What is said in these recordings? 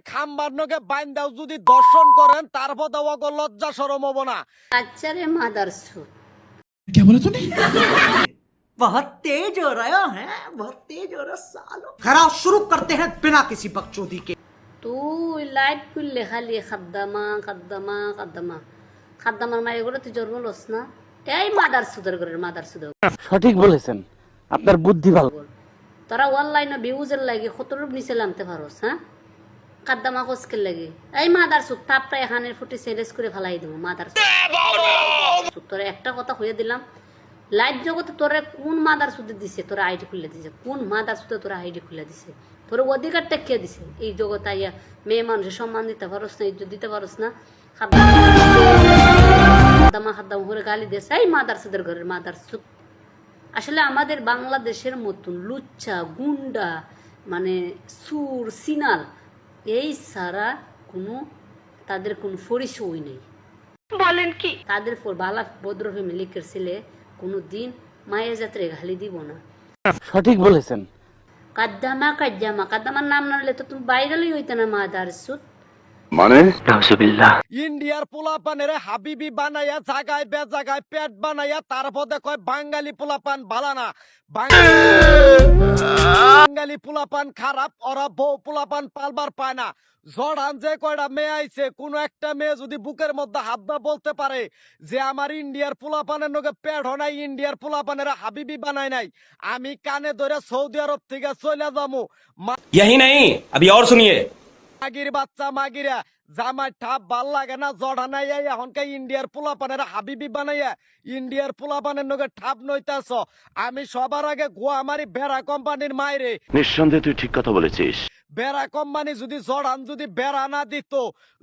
খাম্বার নগে বাইন দাও যদি দর্শন করেন তারপর দেওয়া লজ্জা সরম হবো না বাচ্চারে মাদার সুট बहुत तेज हो रहा है बहुत तेज हो रहा सालो खराब शुरू करते हैं बिना किसी बकचोदी के তুই লাইট খুললে খালি খাদ্দামা খাদ্দামা খাদ্দামা খাদ্দামার মায়ের ঘরে তুই জন্ম লস না এই মাদার সুদের ঘরের মাদার সুদের সঠিক বলেছেন আপনার বুদ্ধি ভালো তোরা অনলাইনে ভিউজের লাগে কতটুক নিচে নামতে পারোস হ্যাঁ কাদ্দামা কসকের লাগে। এই মাদার সুদ তাপটা এখানের ফুটে সেরেস করে ফেলাই দেবো, মাদার সুদ তোরা একটা কথা হয়ে দিলাম, লাইভ জগতে তোরা কোন মাদার সুদে দিছে, তোরা আইডি খুলে দিছে, কোন মাদার সুদে তোরা আইডি খুলে দিছে, তোর অধিকারটা কে দিছে? এই জগতে আইয়া মেয়ে মানুষের সম্মান দিতে পারোস না, ইজ্জত দিতে পারোস না খাদ্দামা খাদ্দামা করে গালি দিয়েছে, এই মাদার সুদের ঘরের মাদার সুদ আসলে আমাদের বাংলাদেশের মতন লুচ্চা, গুন্ডা মানে সুর সিনাল এই সারা কোনো তাদের কোনো পরিচয় নেই। বলেন কি? তাদের পর বালা ভদ্র ফ্যামিলিকের ছেলে কোনো দিন মায়ের যাত্রে গালি দিব না। সঠিক বলেছেন। কাদ্দামা কাদ্দামা কাদ্দামার নাম না নিলে তো তুমি বাইরেলই হইতে না মা দার সুত ইন্ডিয়ার পোলাপানের হাবিবি বানাইয়া জাগায় বে জাগায় পেট বানাইয়া তারপরে কয় বাঙালি পোলাপান ভালা না বাঙালি পোলাপান খারাপ ওরা বউ পোলাপান পালবার পায় না জড়ান যে কয়টা মেয়ে আইছে কোন একটা মেয়ে যদি বুকের মধ্যে হাত দা বলতে পারে যে আমার ইন্ডিয়ার পোলাপানের নগে পেট নাই ইন্ডিয়ার পোলাপানের হাবিবি বানায় নাই আমি কানে ধরে সৌদি আরব থেকে চলে যাবো यही नहीं अभी और सुनिए মাগির বাচ্চা মাগিরা, জামাই ঠাপ ভালো লাগে না জড়া নাই এখনকার ইন্ডিয়ার পোলা পানের হাবিবি বানাইয়া। ইন্ডিয়ার পোলা পানের নগে ঠাপ নইতাস আমি সবার আগে গোয়া মারি বেড়া কোম্পানির মাইরে নিঃসন্দেহে তুই ঠিক কথা বলেছিস। বেড়া কোম্পানি যদি জড়ান যদি বেড়া না দিত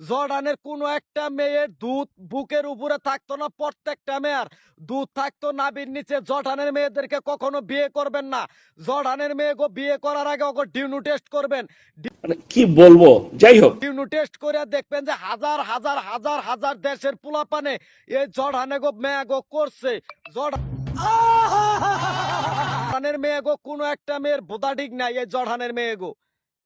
জর্ডানের কোনো একটা মেয়ের দুধ বুকের উপরে থাকতো না প্রত্যেকটা মেয়ের দুধ থাকতো নাবির নিচে। জর্ডানের মেয়েদেরকে কখনো বিয়ে করবেন না। জর্ডানের মেয়েকে বিয়ে করার আগে ওকে ডিউনু টেস্ট করবেন। মানে কি বলব? যাই হোক। ডিউনু টেস্ট করে দেখবেন যে হাজার হাজার হাজার হাজার দেশের পোলাপানে এই জর্ডানে গো মেয়ে গো করছে। জর্ডানের মেয়ে গো কোনো একটা মেয়ের বোধা ঠিক নাই এই জর্ডানের মেয়ে গো।